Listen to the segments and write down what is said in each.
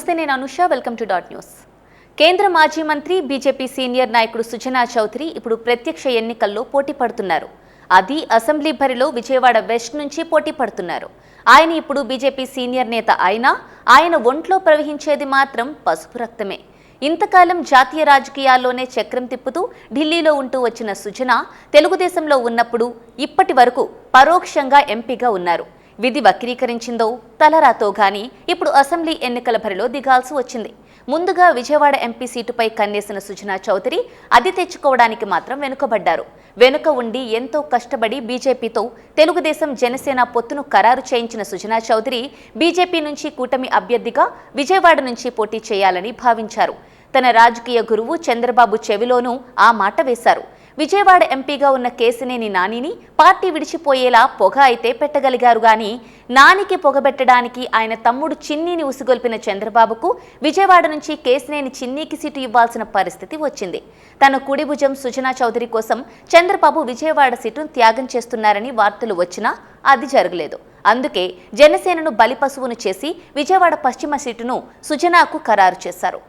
నమస్తే నేను Anusha. Welcome to dot news. కేంద్ర మాజీ మంత్రి బీజేపీ సీనియర్ నాయకుడు సుజనా చౌదరి ఇప్పుడు ప్రత్యక్ష ఎన్నికల్లో పోటీ పడుతున్నారు. అది అసెంబ్లీ బరిలో విజయవాడ వెస్ట్ నుంచి పోటీ పడుతున్నారు. ఆయన ఇప్పుడు బీజేపీ సీనియర్ నేత అయినా ఆయన ఒంట్లో ప్రవహించేది మాత్రం పసుపు రక్తమే. ఇంతకాలం జాతీయ రాజకీయాల్లోనే చక్రం తిప్పుతూ ఢిల్లీలో ఉంటూ వచ్చిన సుజన తెలుగుదేశంలో ఉన్నప్పుడు ఇప్పటి వరకు పరోక్షంగా ఎంపీగా ఉన్నారు. విధి వక్రీకరించిందో తలరాతో గాని ఇప్పుడు అసెంబ్లీ ఎన్నికల బరిలో దిగాల్సి వచ్చింది. ముందుగా విజయవాడ ఎంపీ సీటుపై కన్నేసిన సుజనా చౌదరి అది తెచ్చుకోవడానికి మాత్రం వెనుకబడ్డారు. వెనుక ఉండి ఎంతో కష్టపడి బీజేపీతో తెలుగుదేశం జనసేన పొత్తును ఖరారు చేయించిన సుజనా చౌదరి బీజేపీ నుంచి కూటమి అభ్యర్థిగా విజయవాడ నుంచి పోటీ చేయాలని భావించారు. తన రాజకీయ గురువు చంద్రబాబు చెవిలోనూ ఆ మాట వేశారు. విజయవాడ ఎంపీగా ఉన్న కేసినేని నానిని పార్టీ విడిచిపోయేలా పొగ అయితే పెట్టగలిగారు గాని నానికి పొగబెట్టడానికి ఆయన తమ్ముడు చిన్నీని ఉసిగొల్పిన చంద్రబాబుకు విజయవాడ నుంచి కేసినేని చిన్నీకి సీటు ఇవ్వాల్సిన పరిస్థితి వచ్చింది. తన కుడి భుజం సుజనా చౌదరి కోసం చంద్రబాబు విజయవాడ సీటును త్యాగం చేస్తున్నారని వార్తలు వచ్చినా అది జరగలేదు. అందుకే జనసేనను బలిపశువును చేసి విజయవాడ పశ్చిమ సీటును సుజనాకు ఖరారు చేశారు.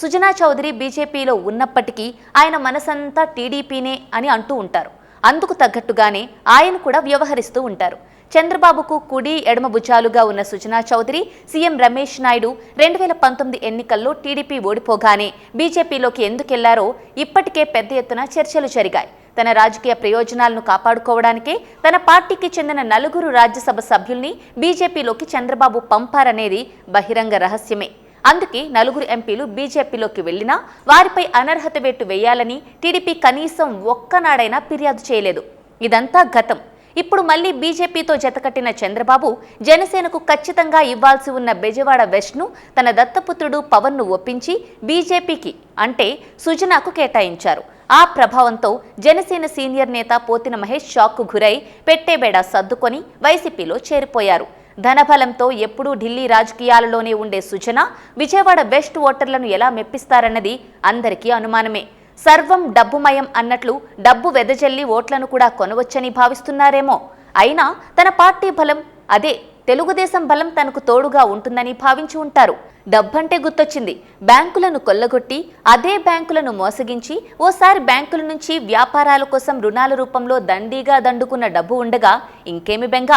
సుజనా చౌదరి బీజేపీలో ఉన్నప్పటికీ ఆయన మనసంతా టీడీపీనే అని అంటూ ఉంటారు. అందుకు తగ్గట్టుగానే ఆయన కూడా వ్యవహరిస్తూ ఉంటారు. చంద్రబాబుకు కుడి ఎడమ భుజాలుగా ఉన్న సుజనా చౌదరి సీఎం రమేష్ నాయుడు రెండు వేల పంతొమ్మిది ఎన్నికల్లో టీడీపీ ఓడిపోగానే బీజేపీలోకి ఎందుకెళ్ళారో ఇప్పటికే పెద్ద ఎత్తున చర్చలు జరిగాయి. తన రాజకీయ ప్రయోజనాలను కాపాడుకోవడానికే తన పార్టీకి చెందిన నలుగురు రాజ్యసభ సభ్యుల్ని బీజేపీలోకి చంద్రబాబు పంపారనేది బహిరంగ రహస్యమే. అందుకే నలుగురు ఎంపీలు బీజేపీలోకి వెళ్ళినా వారిపై అనర్హత వేటు వేయాలని టీడీపీ కనీసం ఒక్కనాడైనా ఫిర్యాదు చేయలేదు. ఇదంతా గతం. ఇప్పుడు మళ్ళీ బీజేపీతో జతకట్టిన చంద్రబాబు జనసేనకు ఖచ్చితంగా ఇవ్వాల్సి ఉన్న బెజవాడ వెస్ట్ను తన దత్తపుత్రుడు పవన్ను ఒప్పించి బీజేపీకి అంటే సుజనాకు కేటాయించారు. ఆ ప్రభావంతో జనసేన సీనియర్ నేత పోతిన మహేష్ షాక్కు గురై పెట్టేబేడా సర్దుకొని వైసీపీలో చేరిపోయారు. ధనబలంతో ఎప్పుడూ ఢిల్లీ రాజకీయాలలోనే ఉండే సుజన విజయవాడ వెస్ట్ ఓటర్లను ఎలా మెప్పిస్తారన్నది అందరికీ అనుమానమే. సర్వం డబ్బుమయం అన్నట్లు డబ్బు వెదజల్లి ఓట్లను కూడా కొనవచ్చని భావిస్తున్నారేమో. అయినా తన పార్టీ బలం అదే తెలుగుదేశం బలం తనకు తోడుగా ఉంటుందని భావించి ఉంటారు. డబ్బంటే గుర్తొచ్చింది. బ్యాంకులను కొల్లగొట్టి అదే బ్యాంకులను మోసగించి ఓసారి బ్యాంకుల నుంచి వ్యాపారాల కోసం రుణాల రూపంలో దండిగా దండుకున్న డబ్బు ఉండగా ఇంకేమి బెంగ?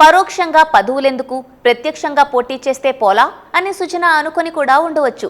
పరోక్షంగా పదవులెందుకు ప్రత్యక్షంగా పోటీ చేస్తే పోలా అని సుజన అనుకొని కూడా ఉండవచ్చు.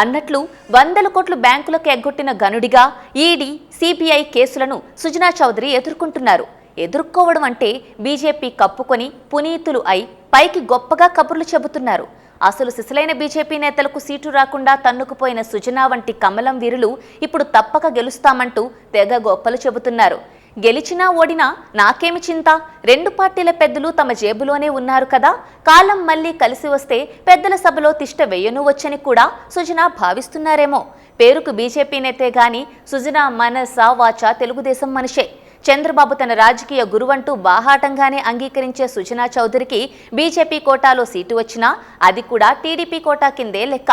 అన్నట్లు వందల కోట్లు బ్యాంకులకు ఎగ్గొట్టిన గనుడిగా ఈడీ సిబిఐ కేసులను సుజనా చౌదరి ఎదుర్కొంటున్నారు. ఎదుర్కోవడం అంటే బీజేపీ కప్పుకొని పునీతులు అయి పైకి గొప్పగా కబుర్లు చెబుతున్నారు. అసలు సిసలైన బీజేపీ నేతలకు సీటు రాకుండా తన్నుకుపోయిన సుజనా వంటి కమలం వీరులు ఇప్పుడు తప్పక గెలుస్తామంటూ తెగ గొప్పలు చెబుతున్నారు. గెలిచినా ఓడినా నాకేమి చింత? రెండు పార్టీల పెద్దలు తమ జేబులోనే ఉన్నారు కదా. కాలం మళ్ళీ కలిసి వస్తే పెద్దల సభలో తిష్ట వేయను వచ్చని కూడా సుజనా భావిస్తున్నారేమో. పేరుకు బీజేపీ నేతే గాని సుజనా మనస వాచ తెలుగుదేశం మనిషే. చంద్రబాబు తన రాజకీయ గురువంటూ బాహాటంగానే అంగీకరించే సుజనా చౌదరికి బీజేపీ కోటాలో సీటు వచ్చినా అది కూడా టీడీపీ కోటా కిందే లెక్క.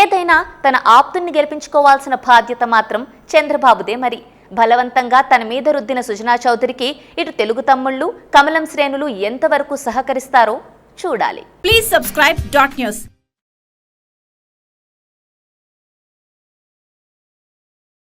ఏదైనా తన ఆప్తుణ్ణి గెలిపించుకోవాల్సిన బాధ్యత మాత్రం చంద్రబాబుదే మరి. బలవంతంగా తన మీద రుద్దిన సుజనా చౌదరికి ఇటు తెలుగు తమ్ముళ్ళు కమలం శ్రేణులు ఎంతవరకు సహకరిస్తారో చూడాలి. Please subscribe dot news